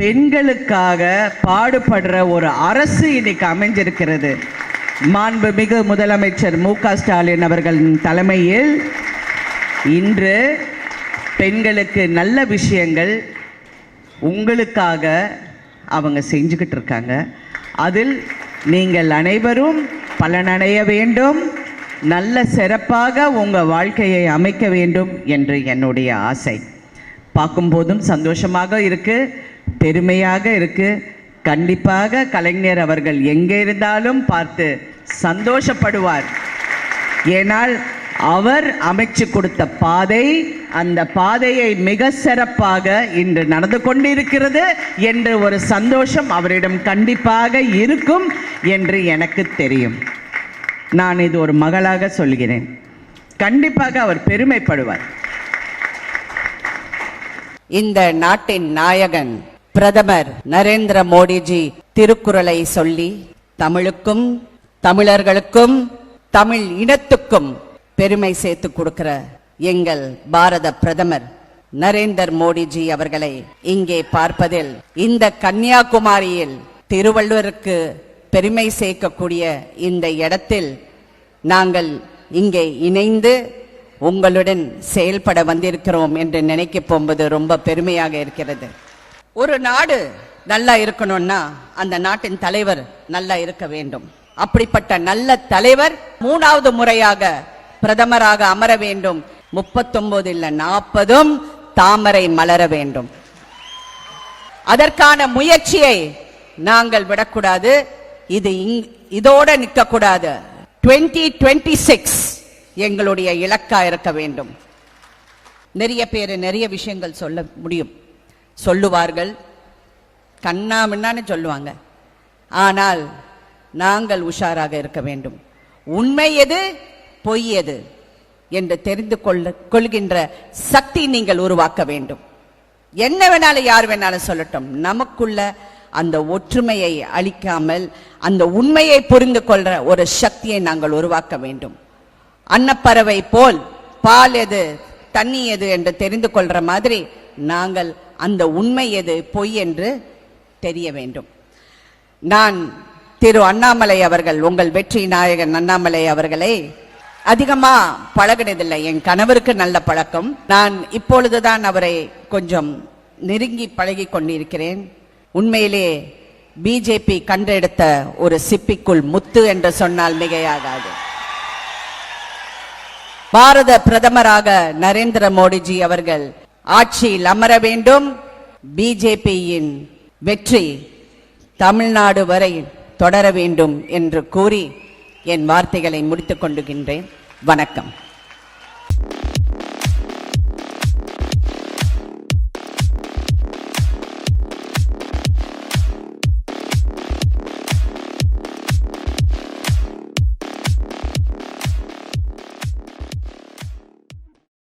பெண்களுக்காக பாடுபடுற ஒரு அரசு இன்னைக்கு அமைஞ்சிருக்கிறது. மாண்புமிகு முதலமைச்சர் மு க ஸ்டாலின் அவர்களின் தலைமையில் இன்று பெண்களுக்கு நல்ல விஷயங்கள் உங்களுக்காக அவங்க செஞ்சுக்கிட்டு இருக்காங்க. அதில் நீங்கள் அனைவரும் பலனடைய வேண்டும். நல்ல சிறப்பாக உங்கள் வாழ்க்கையை அமைக்க வேண்டும் என்று என்னுடைய ஆசை. பார்க்கும்போதும் சந்தோஷமாக இருக்குது பெருமையாக இருக்கு. கண்டிப்பாக கலைஞர் அவர்கள் எங்கே இருந்தாலும் பார்த்து சந்தோஷப்படுவார். ஏனால் அவர் அமைச்சு கொடுத்த பாதை அந்த பாதையை மிக சிறப்பாக இன்று நடந்து கொண்டிருக்கிறது என்று ஒரு சந்தோஷம் அவரிடம் கண்டிப்பாக இருக்கும் என்று எனக்கு தெரியும். நான் இது ஒரு மகளாக சொல்கிறேன். கண்டிப்பாக அவர் பெருமைப்படுவார். இந்த நாட்டின் நாயகன் பிரதமர் நரேந்திர மோடிஜி திருக்குறளை சொல்லி தமிழுக்கும் தமிழர்களுக்கும் தமிழ் இனத்துக்கும் பெருமை சேர்த்து கொடுக்கிற எங்கள் பாரத பிரதமர் நரேந்தர் மோடிஜி அவர்களை இங்கே பார்ப்பதில் இந்த கன்னியாகுமரியில் திருவள்ளுவருக்கு பெருமை சேர்க்கக்கூடிய இந்த இடத்தில் நாங்கள் இங்கே இணைந்து உங்களுடன் செயல்பட வந்திருக்கிறோம் என்று நினைக்க போகும்போது ரொம்ப பெருமையாக இருக்கிறது. ஒரு நாடு நல்லா இருக்கணும்னா அந்த நாட்டின் தலைவர் நல்லா இருக்க வேண்டும். அப்படிப்பட்ட நல்ல தலைவர் மூணாவது முறையாக பிரதமராக அமர வேண்டும். முப்பத்தொன்பது இல்ல நாற்பதும் தாமரை மலர வேண்டும். அதற்கான முயற்சியை நாங்கள் விடக்கூடாது. இது இங்- இதோட நிற்கக்கூடாது. 2026 சிக்ஸ் எங்களுடைய இலக்கா இருக்க வேண்டும். நிறைய பேர் நிறைய விஷயங்கள் சொல்ல முடியும். சொல்லுவார்கள். கண்ணா மின்னான்னு சொல்லுவாங்க. ஆனால் நாங்கள் உஷாராக இருக்க வேண்டும். உண்மை எது? பொய் எது? என்று தெரிந்து கொள்ள கொள்கின்ற சக்தி நீங்கள் உருவாக்க வேண்டும். என்ன வேணாலும் யார் வேணாலும் சொல்லட்டும். நமக்குள்ள அந்த ஒற்றுமையை அளிக்காமல் அந்த உண்மையை புரிந்து கொள்ற ஒரு சக்தியை நாங்கள் உருவாக்க வேண்டும். அன்னப்பறவை போல் பால் எது தண்ணி எது என்று தெரிந்து கொள்ற மாதிரி நாங்கள் அந்த உண்மை எது? பொய் என்று தெரிய வேண்டும். நான் திரு அண்ணாமலை அவர்கள் உங்கள் வெற்றி நாயகன் அண்ணாமலை அவர்களை அதிகமா பழகினதில்லை. என் கணவருக்கு நல்ல பழக்கம். நான் இப்பொழுதுதான் அவரை கொஞ்சம் நெருங்கி பழகி கொண்டிருக்கிறேன். உண்மையிலே பிஜேபி கண்டெடுத்த ஒரு சிப்பிக்குள் முத்து என்று சொன்னால் மிகையாகாது. பாரத பிரதமராக நரேந்திர மோடிஜி அவர்கள் ஆட்சியில் அமர வேண்டும். பிஜேபியின் வெற்றி தமிழ்நாடு வரை தொடர வேண்டும் என்று கூறி என் வார்த்தைகளை முடித்துக் கொண்டுகின்றேன். வணக்கம்.